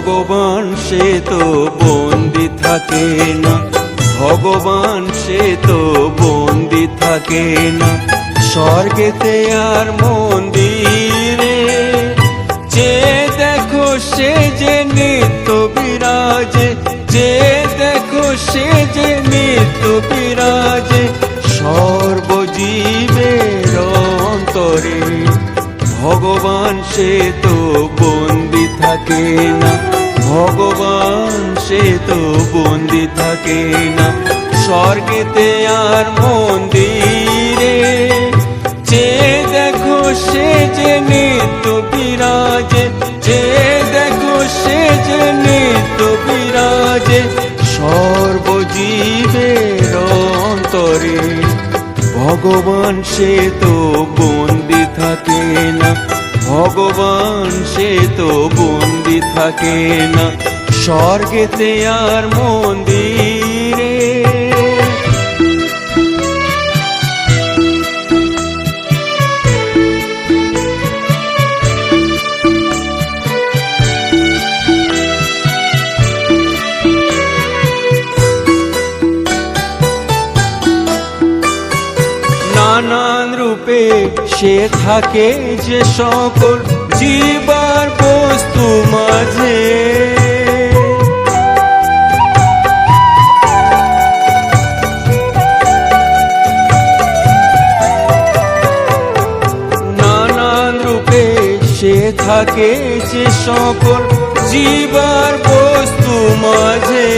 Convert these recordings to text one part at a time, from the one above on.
ভগবান সে তো বন্দি থাকে না। ভগবান সে তো বন্দি থাকে না। স্বর্গেতে আর মন্দিরে যে দেখো সে যে নিত্য বিরাজে, যে দেখো সে যে নিত্য বিরাজে, সর্বজীবের অন্তরে ভগবান সে তো বন্দি থাকে না। ভগবান সে তো বন্দি থাকে না। স্বর্গেতে আর মন্দিরে। যে দেখো সে যে নিত্য বিরাজে, যে দেখো সে যে নিত্য বিরাজে, সর্বজীবের অন্তরে। ভগবান সে তো বন্দি থাকে না। ভগবান সে তো বন্দি থাকে না। স্বর্গেতে আর মন্দিরে নানান রূপে সে থাকে যে সকল জীবার বস্তু মাঝে। নানান রূপে সে থাকে যে সকল জীবার বস্তু মাঝে।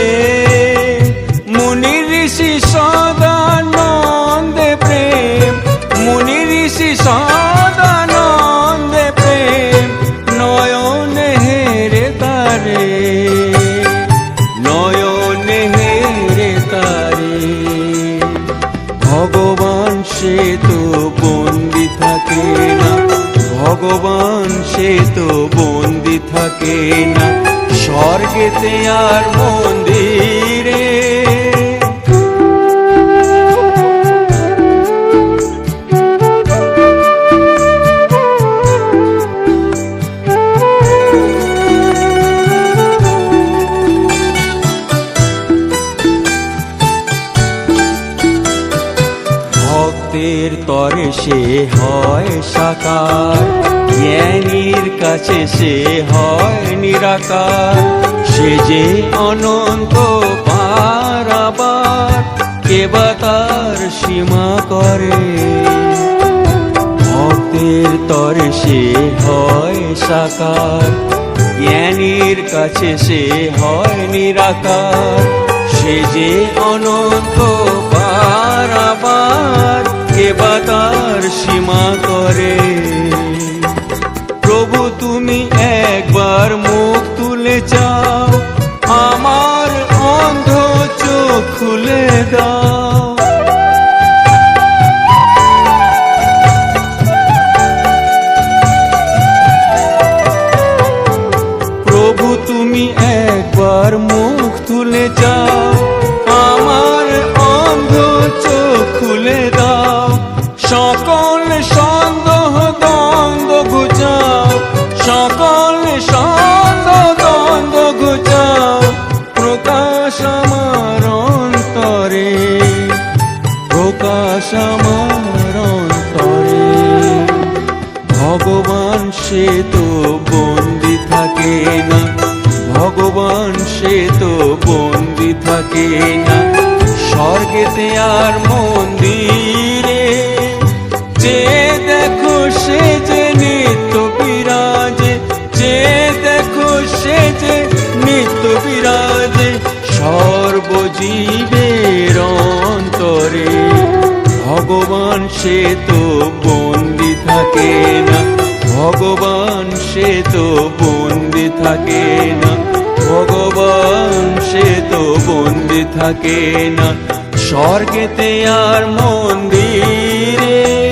সে তো বন্দি থাকে না। ভগবান সে তো বন্দি থাকে না। স্বর্গেতে আর মন্দিরে ভক্তের তরে সে হয় সাকার। জ্ঞানীর কাছে সে হয় নিরাকার। সে যে অনন্ত পারাবার কেবা তার সীমা করে। ভক্তের তরে সে হয় সাকার। জ্ঞানীর কাছে সে হয় নিরাকার। সে যে অনন্ত পারাবার তার সীমা করে। প্রভু, তুমি একবার মুখ তুলে চাও আমার অন্ধ চোখ খুলে দাও। সকল সন্দেহ দ্বন্দ্ব ঘুচাও প্রকাশ আমার অন্তরে, প্রকাশ আমার অন্তরে। ভগবান সে তো বন্দি থাকে না, ভগবান সে তো বন্দি থাকে না। স্বর্গেতে আর মন্দিরে ভগবান সে তো বন্দি থাকে না। ভগবান সে তো বন্দি থাকে না। ভগবান সে তো বন্দি থাকে না। স্বর্গেতে আর মন্দির